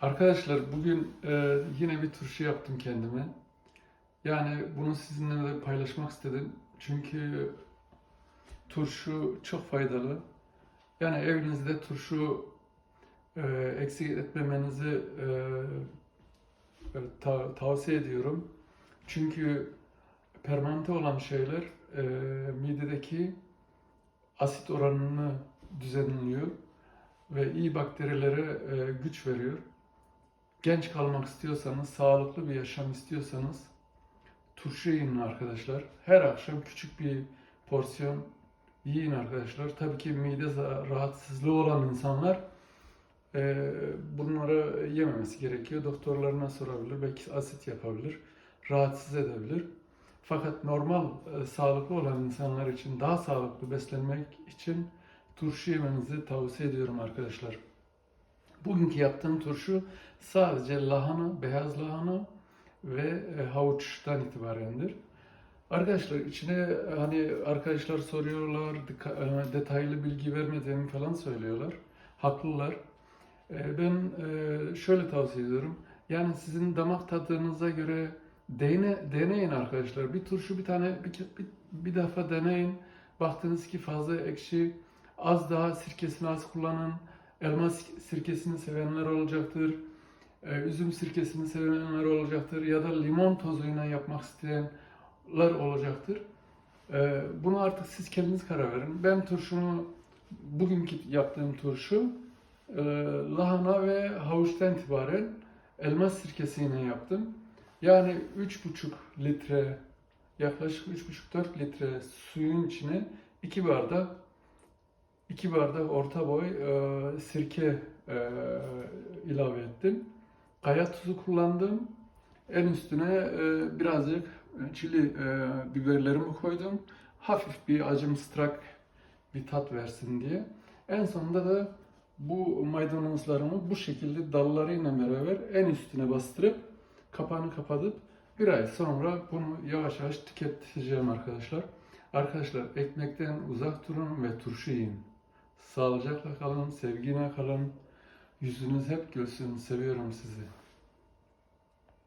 Arkadaşlar bugün e, yine bir turşu yaptım kendime. Yani bunu sizinle de paylaşmak istedim. Çünkü turşu çok faydalı. Yani evinizde turşu e, eksik etmemenizi e, ta- tavsiye ediyorum. Çünkü permanente olan şeyler e, midedeki asit oranını düzenliyor ve iyi bakterilere e, güç veriyor. Genç kalmak istiyorsanız, sağlıklı bir yaşam istiyorsanız turşu yiyin arkadaşlar. Her akşam küçük bir porsiyon yiyin arkadaşlar. Tabii ki mide rahatsızlığı olan insanlar e, bunları yememesi gerekiyor. Doktorlarına sorabilir, belki asit yapabilir, rahatsız edebilir. Fakat normal, e, sağlıklı olan insanlar için, daha sağlıklı beslenmek için turşu yemenizi tavsiye ediyorum arkadaşlar. Bugünkü yaptığım turşu sadece lahana, beyaz lahana ve e, havuçtan itibarendir. Arkadaşlar içine hani arkadaşlar soruyorlar, e, detaylı bilgi vermediğimi falan söylüyorlar. Haklılar. E, Ben şöyle tavsiye ediyorum. Yani sizin damak tadınıza göre dene, deneyin arkadaşlar. Bir turşu bir tane bir, bir, bir defa deneyin. Baktınız ki fazla ekşi, az daha sirkesini az kullanın. Elma sirkesini sevenler olacaktır. Ee, Üzüm sirkesini sevenler olacaktır. Ya da limon tozuyla yapmak isteyenler olacaktır. Ee, Bunu artık siz kendiniz karar verin. Ben turşumu, bugünkü yaptığım turşu e, lahana ve havuçtan itibaren elma sirkesiyle yaptım. Yani 3,5 litre, yaklaşık 3,5-4 litre suyun içine 2 bardak 2 bardak orta boy e, sirke e, ilave ettim. Kaya tuzu kullandım. En üstüne e, birazcık çili e, biberlerimi koydum. Hafif bir acımstırak bir tat versin diye. En sonunda da bu maydanozlarımı bu şekilde dallarıyla beraber en üstüne bastırıp kapağını kapatıp bir ay sonra bunu yavaş yavaş tüketeceğim arkadaşlar. Arkadaşlar ekmekten uzak durun ve turşu yiyin. Sağlıcakla kalın, sevgiyle kalın. Yüzünüz hep gülsün. Seviyorum sizi.